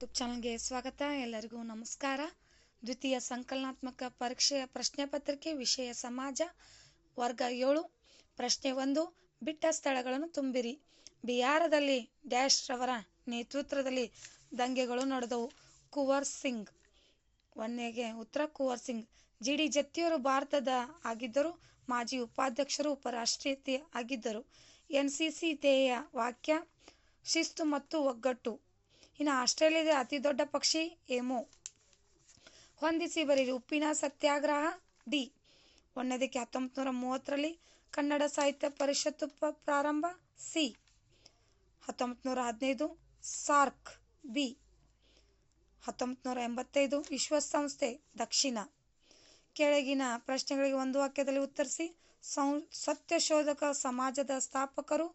YouTube ಚಾನಲ್ಗೆ ಸ್ವಾಗತ. ಎಲ್ಲರಿಗೂ ನಮಸ್ಕಾರ. ದ್ವಿತೀಯ ಸಂಕಲನಾತ್ಮಕ ಪರೀಕ್ಷೆಯ ಪ್ರಶ್ನೆ ಪತ್ರಿಕೆ ವಿಷಯ ಸಮಾಜ, ವರ್ಗ ಏಳು. ಪ್ರಶ್ನೆ ಒಂದು, ಬಿಟ್ಟ ಸ್ಥಳಗಳನ್ನು ತುಂಬಿರಿ. ಬಿಹಾರದಲ್ಲಿ ಡ್ಯಾಶ್ ರವರ ನೇತೃತ್ವದಲ್ಲಿ ದಂಗೆಗಳು ನಡೆದವು. ಕುವರ್ ಸಿಂಗ್. ಒಂದನೆಗೆ ಉತ್ತರ, ಕುವರ್ ಸಿಂಗ್. ಜಿ ಡಿ ಜತ್ತಿಯವರು ಭಾರತದ ಆಗಿದ್ದರು. ಮಾಜಿ ಉಪಾಧ್ಯಕ್ಷರು ಉಪರಾಷ್ಟ್ರಪತಿ ಆಗಿದ್ದರು. ಎನ್ ಸಿ ಸಿ ಧ್ಯೇಯ ವಾಕ್ಯ, ಶಿಸ್ತು ಮತ್ತು ಒಗ್ಗಟ್ಟು. ಇನ್ನು ಆಸ್ಟ್ರೇಲಿಯಾದ ಅತಿ ದೊಡ್ಡ ಪಕ್ಷಿ ಏಮು ಹೊಂದಿಸಿ ಬರೀರಿ ಉಪ್ಪಿನ ಸತ್ಯಾಗ್ರಹ ಡಿ. ಒಂದನೇದಕ್ಕೆ ಹತ್ತೊಂಬತ್ತು ನೂರ ಮೂವತ್ತರಲ್ಲಿ ಕನ್ನಡ ಸಾಹಿತ್ಯ ಪರಿಷತ್ತು ಪ್ರಾರಂಭ ಸಿ. ಹತ್ತೊಂಬತ್ತು ನೂರ ಹದಿನೈದು ಸಾರ್ಕ್ ಬಿ. ಹತ್ತೊಂಬತ್ತು ನೂರ ಎಂಬತ್ತೈದು ವಿಶ್ವಸಂಸ್ಥೆ ದಕ್ಷಿಣ. ಕೆಳಗಿನ ಪ್ರಶ್ನೆಗಳಿಗೆ ಒಂದು ವಾಕ್ಯದಲ್ಲಿ ಉತ್ತರಿಸಿ, ಸಂ ಸತ್ಯಶೋಧಕ ಸಮಾಜದ ಸ್ಥಾಪಕರು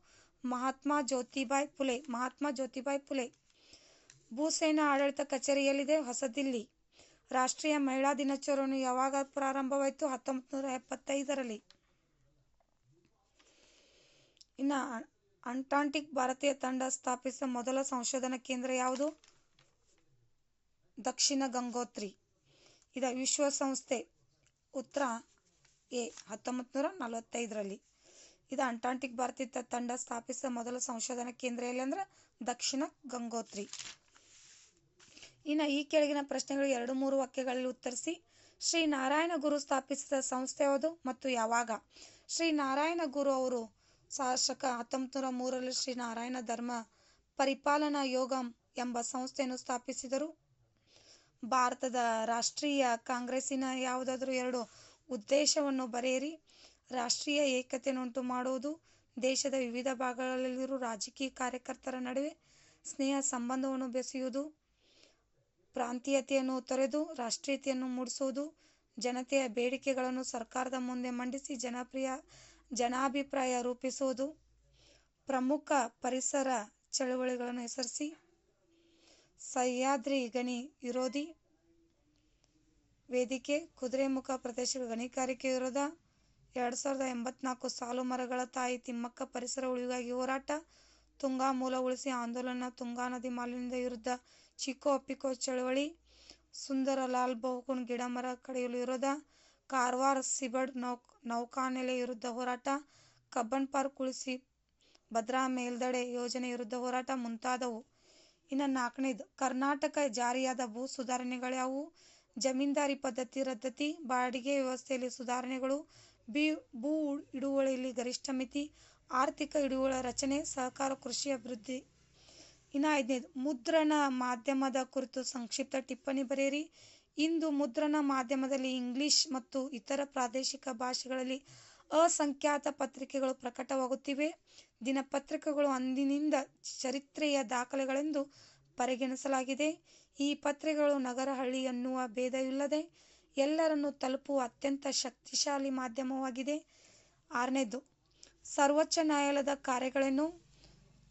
ಮಹಾತ್ಮ ಜ್ಯೋತಿಬಾಯಿ ಫುಲೆ ಮಹಾತ್ಮ ಜ್ಯೋತಿಬಾಯಿ ಫುಲೆ ಭೂಸೇನಾ ಆಡಳಿತ ಕಚೇರಿಯಲ್ಲಿದೆ. ಹೊಸದಿಲ್ಲಿ ರಾಷ್ಟ್ರೀಯ ಮಹಿಳಾ ದಿನಾಚರಣೆ ಯಾವಾಗ ಪ್ರಾರಂಭವಾಯಿತು? ಹತ್ತೊಂಬತ್ತು ನೂರ ಎಪ್ಪತ್ತೈದರಲ್ಲಿ. ಇನ್ನು ಅಂಟಾಂಟಿಕ್ ಭಾರತೀಯ ತಂಡ ಸ್ಥಾಪಿಸಿದ ಮೊದಲ ಸಂಶೋಧನಾ ಕೇಂದ್ರ ಯಾವುದು? ದಕ್ಷಿಣ ಗಂಗೋತ್ರಿ. ಇದು ವಿಶ್ವಸಂಸ್ಥೆ ಉತ್ತರ ಎ ಹತ್ತೊಂಬತ್ತು ನೂರ ನಲವತ್ತೈದರಲ್ಲಿ. ಇದು ಅಂಟಾಂಟಿಕ್ ಭಾರತೀಯ ತಂಡ ಸ್ಥಾಪಿಸಿದ ಮೊದಲ ಸಂಶೋಧನಾ ಕೇಂದ್ರ ಎಲ್ಲಿ ಅಂದ್ರೆ? ದಕ್ಷಿಣ ಗಂಗೋತ್ರಿ. ಇನ್ನು ಈ ಕೆಳಗಿನ ಪ್ರಶ್ನೆಗಳಿಗೆ ಎರಡು ಮೂರು ವಾಕ್ಯಗಳಲ್ಲಿ ಉತ್ತರಿಸಿ, ಶ್ರೀ ನಾರಾಯಣ ಗುರು ಸ್ಥಾಪಿಸಿದ ಸಂಸ್ಥೆ ಯಾವುದು ಮತ್ತು ಯಾವಾಗ? ಶ್ರೀ ನಾರಾಯಣ ಗುರು ಅವರು ಶಾಸಕ ಹತ್ತೊಂಬತ್ತು ನೂರ ಮೂರರಲ್ಲಿ ಶ್ರೀ ನಾರಾಯಣ ಧರ್ಮ ಪರಿಪಾಲನಾ ಯೋಗ ಎಂಬ ಸಂಸ್ಥೆಯನ್ನು ಸ್ಥಾಪಿಸಿದರು. ಭಾರತದ ರಾಷ್ಟ್ರೀಯ ಕಾಂಗ್ರೆಸ್ಸಿನ ಯಾವುದಾದರೂ ಎರಡು ಉದ್ದೇಶವನ್ನು ಬರೆಯಿರಿ. ರಾಷ್ಟ್ರೀಯ ಏಕತೆಯನ್ನುಂಟು ಮಾಡುವುದು ದೇಶದ ವಿವಿಧ ಭಾಗಗಳಲ್ಲಿರುವ ರಾಜಕೀಯ ಕಾರ್ಯಕರ್ತರ ನಡುವೆ ಸ್ನೇಹ ಸಂಬಂಧವನ್ನು ಬೆಸೆಯುವುದು ಪ್ರಾಂತೀಯತೆಯನ್ನು ತೊರೆದು ರಾಷ್ಟ್ರೀಯತೆಯನ್ನು ಮೂಡಿಸುವುದು, ಜನತೆಯ ಬೇಡಿಕೆಗಳನ್ನು ಸರ್ಕಾರದ ಮುಂದೆ ಮಂಡಿಸಿ ಜನಪ್ರಿಯ ಜನಾಭಿಪ್ರಾಯ ರೂಪಿಸುವುದು, ಪ್ರಮುಖ ಪರಿಸರ ಚಳುವಳಿಗಳನ್ನು ಹೆಸರಿಸಿ ಸಹ್ಯಾದ್ರಿ ಗಣಿ ವಿರೋಧಿ ವೇದಿಕೆ, ಕುದುರೆಮುಖ ಪ್ರದೇಶಗಳ ಗಣಿಗಾರಿಕೆ ವಿರೋಧ, ಎರಡು ಸಾವಿರದ ಎಂಬತ್ನಾಲ್ಕು ಸಾಲು ಮರಗಳ ತಾಯಿ ತಿಮ್ಮಕ್ಕ ಪರಿಸರ ಉಳಿವಿಗಾಗಿ ಹೋರಾಟ ತುಂಗಾ ಮೂಲ ಉಳಿಸಿ ಆಂದೋಲನ ತುಂಗಾ ನದಿ ಮಾಲಿನ್ಯದ ವಿರುದ್ಧ ಚಿಕ್ಕೋ ಅಪ್ಪಿಕೋ ಚಳವಳಿ. ಸುಂದರಲಾಲ್ ಬಹುಗುಣ್ ಗಿಡ ಮರ ಕಡಿಯಲು ವಿರೋಧ. ಕಾರವಾರ ಸಿಬಡ್ ನೌಕ್, ನೌಕಾನೆಲೆ ವಿರುದ್ಧ ಹೋರಾಟ. ಕಬ್ಬನ್ ಪಾರ್ಕ್ ಉಳಿಸಿ ಭದ್ರಾ ಮೇಲ್ದಡೆ ಯೋಜನೆ ವಿರುದ್ಧ ಹೋರಾಟ ಮುಂತಾದವು. ಇನ್ನು ನಾಲ್ಕನೇದು, ಕರ್ನಾಟಕ ಜಾರಿಯಾದ ಭೂ ಸುಧಾರಣೆಗಳ್ಯಾವು ಜಮೀನ್ದಾರಿ ಪದ್ಧತಿ ರದ್ದತಿ, ಬಾಡಿಗೆ ವ್ಯವಸ್ಥೆಯಲ್ಲಿ ಸುಧಾರಣೆಗಳು, ಬಿ, ಭೂ ಹಿಡುವಳಿಯಲ್ಲಿ ಗರಿಷ್ಠ ಮಿತಿ ಆರ್ಥಿಕ ಹಿಡುವಳ ರಚನೆ, ಸಹಕಾರ, ಕೃಷಿ ಅಭಿವೃದ್ಧಿ. ಇನ್ನು ಐದನೇದು ಮುದ್ರಣ ಮಾಧ್ಯಮದ ಕುರಿತು ಸಂಕ್ಷಿಪ್ತ ಟಿಪ್ಪಣಿ ಬರೆಯಿರಿ. ಇಂದು ಮುದ್ರಣ ಮಾಧ್ಯಮದಲ್ಲಿ ಇಂಗ್ಲಿಷ್ ಮತ್ತು ಇತರ ಪ್ರಾದೇಶಿಕ ಭಾಷೆಗಳಲ್ಲಿ ಅಸಂಖ್ಯಾತ ಪತ್ರಿಕೆಗಳು ಪ್ರಕಟವಾಗುತ್ತಿವೆ. ದಿನಪತ್ರಿಕೆಗಳು ಅಂದಿನಿಂದ ಚರಿತ್ರೆಯ ದಾಖಲೆಗಳೆಂದು ಪರಿಗಣಿಸಲಾಗಿದೆ. ಈ ಪತ್ರಿಕೆಗಳು ನಗರ ಹಳ್ಳಿ ಎನ್ನುವ ಭೇದವಿಲ್ಲದೆ ಎಲ್ಲರನ್ನು ತಲುಪುವ ಅತ್ಯಂತ ಶಕ್ತಿಶಾಲಿ ಮಾಧ್ಯಮವಾಗಿದೆ. ಆರನೇದು ಸರ್ವೋಚ್ಚ ನ್ಯಾಯಾಲಯದ ಕಾರ್ಯಗಳನ್ನು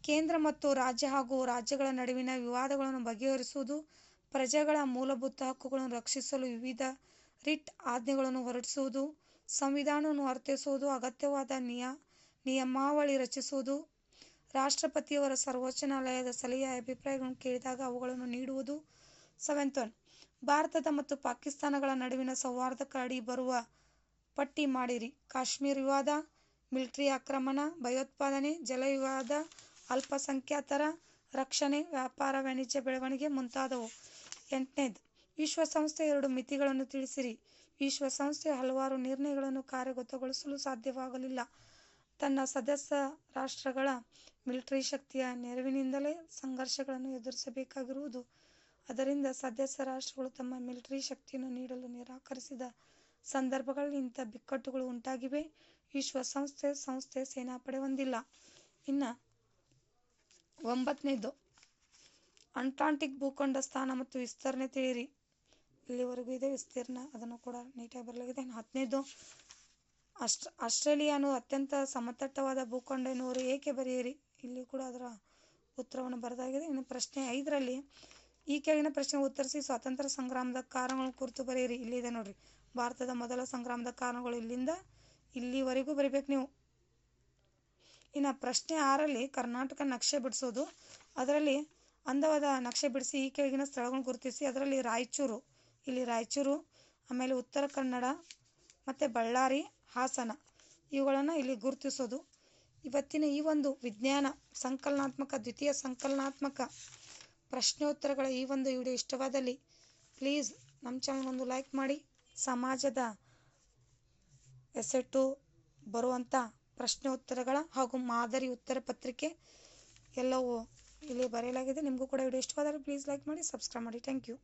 ಕೇಂದ್ರ ಮತ್ತು ರಾಜ್ಯ ಹಾಗೂ ರಾಜ್ಯಗಳ ನಡುವಿನ ವಿವಾದಗಳನ್ನು ಬಗೆಹರಿಸುವುದು, ಪ್ರಜೆಗಳ ಮೂಲಭೂತ ಹಕ್ಕುಗಳನ್ನು ರಕ್ಷಿಸಲು ವಿವಿಧ ರಿಟ್ ಆಜ್ಞೆಗಳನ್ನು ಹೊರಡಿಸುವುದು, ಸಂವಿಧಾನವನ್ನು ಅರ್ಥೈಸುವುದು ಅಗತ್ಯವಾದ ನಿಯ, ನಿಯಮಾವಳಿ ರಚಿಸುವುದು, ರಾಷ್ಟ್ರಪತಿಯವರ ಸರ್ವೋಚ್ಚ ನ್ಯಾಯಾಲಯದ ಸಲಹೆಯ ಅಭಿಪ್ರಾಯಗಳನ್ನು ಕೇಳಿದಾಗ ಅವುಗಳನ್ನು ನೀಡುವುದು. ಸೆವೆಂತ್ ಒನ್, ಭಾರತದ ಮತ್ತು ಪಾಕಿಸ್ತಾನಗಳ ನಡುವಿನ ಸೌಹಾರ್ದಕ್ಕೆ ಅಡಿ ಬರುವ ಪಟ್ಟಿ ಮಾಡಿರಿ. ಕಾಶ್ಮೀರ ವಿವಾದ ಮಿಲಿಟರಿ ಆಕ್ರಮಣ ಭಯೋತ್ಪಾದನೆ ಜಲವಿವಾದ, ಅಲ್ಪಸಂಖ್ಯಾತರ ರಕ್ಷಣೆ ವ್ಯಾಪಾರ ವಾಣಿಜ್ಯ ಬೆಳವಣಿಗೆ ಮುಂತಾದವು. ಎಂಟನೇದು ವಿಶ್ವಸಂಸ್ಥೆ ಎರಡು ಮಿತಿಗಳನ್ನು ತಿಳಿಸಿರಿ. ವಿಶ್ವಸಂಸ್ಥೆಯ ಹಲವಾರು ನಿರ್ಣಯಗಳನ್ನು ಕಾರ್ಯಗತಗೊಳಿಸಲು ಸಾಧ್ಯವಾಗಲಿಲ್ಲ. ತನ್ನ ಸದಸ್ಯ ರಾಷ್ಟ್ರಗಳ ಮಿಲಿಟರಿ ಶಕ್ತಿಯ ನೆರವಿನಿಂದಲೇ ಸಂಘರ್ಷಗಳನ್ನು ಎದುರಿಸಬೇಕಾಗಿರುವುದು. ಅದರಿಂದ ಸದಸ್ಯ ರಾಷ್ಟ್ರಗಳು ತಮ್ಮ ಮಿಲಿಟರಿ ಶಕ್ತಿಯನ್ನು ನೀಡಲು ನಿರಾಕರಿಸಿದ ಸಂದರ್ಭಗಳಲ್ಲಿ ಇಂಥ ಬಿಕ್ಕಟ್ಟುಗಳು ಉಂಟಾಗಿವೆ. ವಿಶ್ವಸಂಸ್ಥೆ ಸಂಸ್ಥೆ ಸೇನಾಪಡೆ ಹೊಂದಿಲ್ಲ. ಇನ್ನು ಒಂಬತ್ತನೇದು ಅಂಟಾಂಟಿಕ್ ಭೂಖಂಡ ಸ್ಥಾನ ಮತ್ತು ವಿಸ್ತರಣೆ ತಿಳಿಯಿರಿ. ಇಲ್ಲಿವರೆಗೂ ಇದೆ ವಿಸ್ತೀರ್ಣ, ಅದನ್ನು ಕೂಡ ನೀಟಾಗಿ ಬರಲಾಗಿದೆ ಹತ್ತನೇದು ಅಸ್ಟ್ ಆಸ್ಟ್ರೇಲಿಯಾನು ಅತ್ಯಂತ ಸಮತಟ್ಟವಾದ ಭೂಖಂಡ ಎನ್ನುವರು ಏಕೆ ಬರೆಯಿರಿ? ಇಲ್ಲಿ ಕೂಡ ಅದರ ಉತ್ತರವನ್ನು ಬರೆದಾಗಿದೆ. ಇನ್ನು ಪ್ರಶ್ನೆ ಐದರಲ್ಲಿ, ಈ ಕೆಳಗಿನ ಪ್ರಶ್ನೆ ಉತ್ತರಿಸಿ ಸ್ವಾತಂತ್ರ್ಯ ಸಂಗ್ರಾಮದ ಕಾರಣಗಳ ಕುರಿತು ಬರೆಯಿರಿ. ಇಲ್ಲಿದೆ ನೋಡ್ರಿ. ಭಾರತದ ಮೊದಲ ಸಂಗ್ರಾಮದ ಕಾರಣಗಳು ಇಲ್ಲಿಂದ ಇಲ್ಲಿವರೆಗೂ ಬರಿಬೇಕು ನೀವು. ಇನ್ನು ಪ್ರಶ್ನೆ ಆರಲ್ಲಿ ಕರ್ನಾಟಕ ನಕ್ಷೆ ಬಿಡಿಸೋದು. ಅದರಲ್ಲಿ ಅಂದವಾದ ನಕ್ಷೆ ಬಿಡಿಸಿ ಈ ಕೆಳಗಿನ ಸ್ಥಳಗಳನ್ನು ಗುರುತಿಸಿ. ಅದರಲ್ಲಿ ರಾಯಚೂರು. ಇಲ್ಲಿ ರಾಯಚೂರು, ಆಮೇಲೆ ಉತ್ತರ ಕನ್ನಡ, ಮತ್ತು ಬಳ್ಳಾರಿ, ಹಾಸನ. ಇವುಗಳನ್ನು ಇಲ್ಲಿ ಗುರುತಿಸೋದು. ಇವತ್ತಿನ ಈ ಒಂದು ವಿಜ್ಞಾನ, ಸಂಕಲನಾತ್ಮಕ, ದ್ವಿತೀಯ ಸಂಕಲನಾತ್ಮಕ ಪ್ರಶ್ನೋತ್ತರಗಳ ಈ ಒಂದು ವಿಡಿಯೋ ಇಷ್ಟವಾದಲ್ಲಿ ಪ್ಲೀಸ್ ನಮ್ಮ ಚಾನಲ್ ಒಂದು ಲೈಕ್ ಮಾಡಿ. ಸಮಾಜದ ಎಸೆಟು ಬರುವಂಥ ಪ್ರಶ್ನೋತ್ತರಗಳ ಹಾಗೂ ಮಾದರಿ ಉತ್ತರ ಪತ್ರಿಕೆ ಎಲ್ಲವೂ ಇಲ್ಲಿ ಬರೆಯಲಾಗಿದೆ. ನಿಮಗೂ ಕೂಡ ವಿಡಿಯೋ ಇಷ್ಟವಾದರೆ ಪ್ಲೀಸ್ ಲೈಕ್ ಮಾಡಿ ಸಬ್ಸ್ಕ್ರೈಬ್ ಮಾಡಿ. Thank you